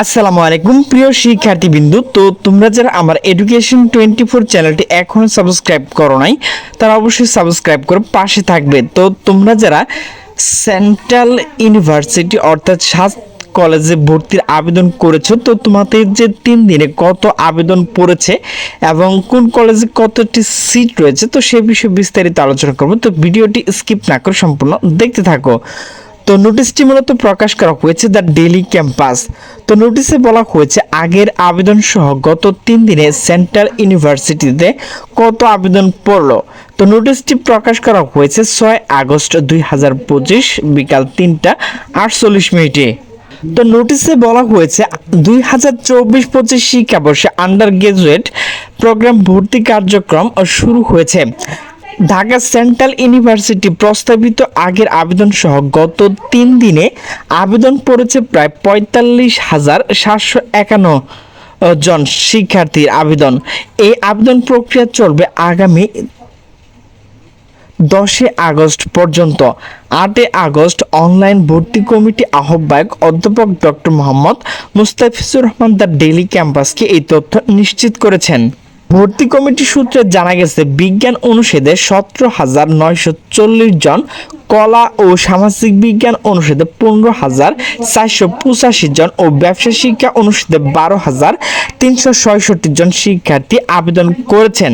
আসসালামু আলাইকুম, প্রিয় শিক্ষার্থীবৃন্দু। তো তোমরা যারা আমার এডুকেশন টোয়েন্টি ফোর চ্যানেলটি এখনও সাবস্ক্রাইব করো নাই, তারা অবশ্যই সাবস্ক্রাইব করে পাশে থাকবে। তো তোমরা যারা সেন্ট্রাল ইউনিভার্সিটি অর্থাৎ সাত কলেজে ভর্তির আবেদন করেছ, তো তোমাদের যে তিন দিনে কত আবেদন পড়েছে এবং কোন কলেজে কতটি সিট রয়েছে, তো সে বিষয়ে বিস্তারিত আলোচনা করব। তো ভিডিওটি স্কিপ না করে সম্পূর্ণ দেখতে থাকো। তো নোটিশটি মূলত প্রকাশ করা হয়েছে দ্য ডেলি ক্যাম্পাস। তো নোটিশে বলা হয়েছে, আগের আবেদন সহ গত তিন দিনে সেন্ট্রাল ইউনিভার্সিটিতে কত আবেদন পড়ল? তো নোটিশটি প্রকাশ করা হয়েছে ছয় আগস্ট দুই হাজার পঁচিশ বিকাল তিনটা আটচল্লিশ মিনিটে। তো নোটিশে বলা হয়েছে, দুই হাজার চব্বিশ পঁচিশ শিক্ষাবর্ষে আন্ডার গ্রাজুয়েট প্রোগ্রাম ভর্তি কার্যক্রম শুরু হয়েছে। ঢাকা সেন্ট্রাল ইউনিভার্সিটি প্রস্তাবিত আগের আবেদন সহ গত তিন দিনে আবেদন পড়েছে প্রায় পঁয়তাল্লিশ হাজার সাতশো একান্ন জন শিক্ষার্থীর আবেদন। এই আবেদন প্রক্রিয়া চলবে আগামী দশে আগস্ট পর্যন্ত। আটই আগস্ট অনলাইন ভর্তি কমিটি আহ্বায়ক অধ্যাপক doctor Mohammad Mustafizur Rahman the Daily ক্যাম্পাসকে এই তথ্য নিশ্চিত করেছেন। ভর্তি কমিটি সূত্রে জানা গেছে, বিজ্ঞান অনুষদে সতেরো হাজার নয়শো চল্লিশ জন কলা ও সামাজিক বিজ্ঞান অনুষদে পনেরো হাজার চারশো পঁচাশি জন ও ব্যবসা শিক্ষা অনুষদে বারো হাজার তিনশো ছয়ষট্টি জন শিক্ষার্থী আবেদন করেছেন।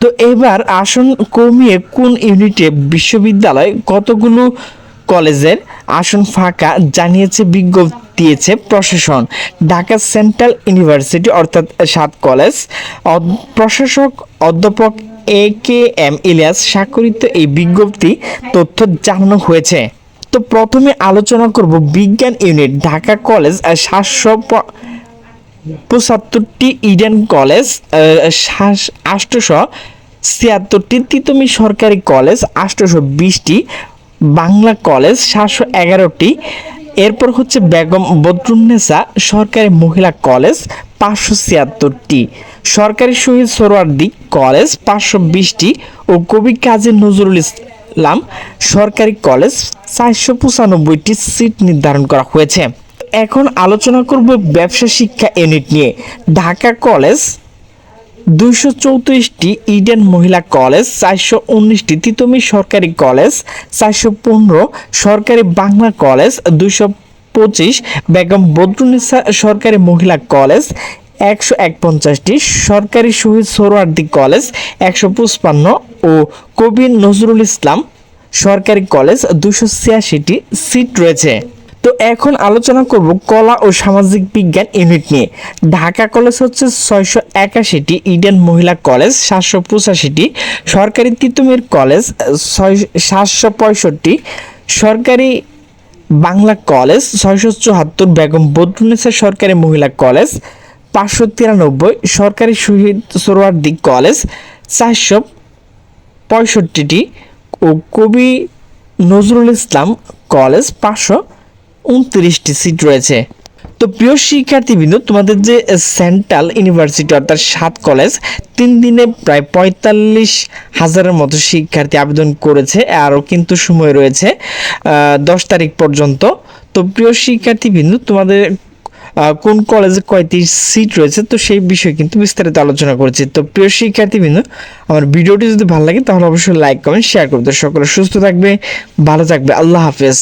তো এবার আসন কমিয়ে কোন ইউনিটে বিশ্ববিদ্যালয় কতগুলো কলেজের আসন ফাঁকা জানিয়েছে বিজ্ঞপ্তি। দিয়েছে প্রশাসন। ঢাকা সেন্ট্রাল ইউনিভার্সিটি অর্থাৎ সাত কলেজ। প্রশাসক অধ্যাপক এ কে এম ইলিয়াস স্বাক্ষরিত এই বিজ্ঞপ্তি তথ্য জানানো হয়েছে। তো প্রথমে আলোচনা করব বিজ্ঞান ইউনিট ঢাকা কলেজ সাতশো পঁচাত্তরটি ইডেন কলেজ আষ্টশো ছিয়াত্তরটি তিতমি সরকারি কলেজ আষ্টশো বিশটি বাংলা কলেজ, সাতশো এগারোটি এরপর হচ্ছে বেগম বদরুন্নেসা সরকারি মহিলা কলেজ পাঁচশো ছিয়াত্তরটি, সরকারি শহীদ সোহরাওয়ার্দী কলেজ পাঁচশো বিশটি ও কবি কাজী নজরুল ইসলাম সরকারি কলেজ চারশো পঁচানব্বইটি সিট নির্ধারণ করা হয়েছে। এখন আলোচনা করব ব্যবসা শিক্ষা ইউনিট নিয়ে। ঢাকা কলেজ দুইশো চৌত্রিশটি ইডেন মহিলা কলেজ, চারশো উনিশটি তিতমি সরকারি কলেজ, চারশো পনেরো সরকারি বাংলা কলেজ, দুইশো পঁচিশ বেগম বদরুন্নিসা সরকারি মহিলা কলেজ, একশো একপঞ্চাশটি সরকারি শহীদ সোহরাওয়ার্দী কলেজ, একশো পঁচপান্ন ও কবি নজরুল ইসলাম সরকারি কলেজ দুশো ছিয়াশিটি সিট রয়েছে। তো এখন আলোচনা করব কলা ও সামাজিক বিজ্ঞান ইউনিট নিয়ে। ঢাকা কলেজ হচ্ছে ছয়শো একাশিটি ইডেন মহিলা কলেজ, সাতশো পঁচাশিটি সরকারি তিতুমির কলেজ সাতশো পঁয়ষট্টি সরকারি বাংলা কলেজ, ছয়শো চুয়াত্তর বেগম বদরুন্নেসা সরকারি মহিলা কলেজ, পাঁচশো তিরানব্বই সরকারি শহীদ সোহরাওয়ার্দী কলেজ, চারশো পঁয়ষট্টিটি ও কবি নজরুল ইসলাম কলেজ, পাঁচশো উনত্রিশটি সিট রয়েছে। তো প্রিয় শিক্ষার্থীবৃন্দ, তোমাদের যে সেন্ট্রাল ইউনিভার্সিটি অর্থাৎ সাত কলেজ তিন দিনে প্রায় পঁয়তাল্লিশ হাজারের মতো শিক্ষার্থী আবেদন করেছে, আরও কিন্তু সময় রয়েছে দশ তারিখ পর্যন্ত। তো প্রিয় শিক্ষার্থীবৃন্দ, তোমাদের কোন কলেজে কয়টি সিট রয়েছে, তো সেই বিষয়ে কিন্তু বিস্তারিত আলোচনা করেছি। তো প্রিয় শিক্ষার্থীবৃন্দ, আমার ভিডিওটি যদি ভালো লাগে, তাহলে অবশ্যই লাইক কমেন্ট শেয়ার করবে। সকলে সুস্থ থাকবে, ভালো থাকবে। আল্লাহ হাফেজ।